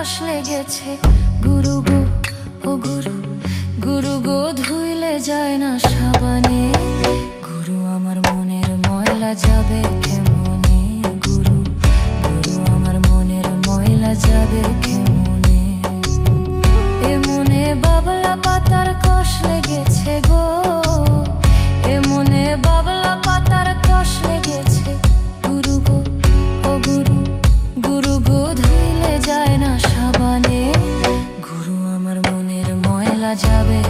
রস লেগেছে। গুরু গো, ও গুরু গুরু গো ধুইলে যায় না সাবানে। গুরু, আমার মনের ময়লা যাবে কেমনে? গুরু গুরু, আমার মনের ময়লা যাবে কেমনে? এ মনে বাবা যাবে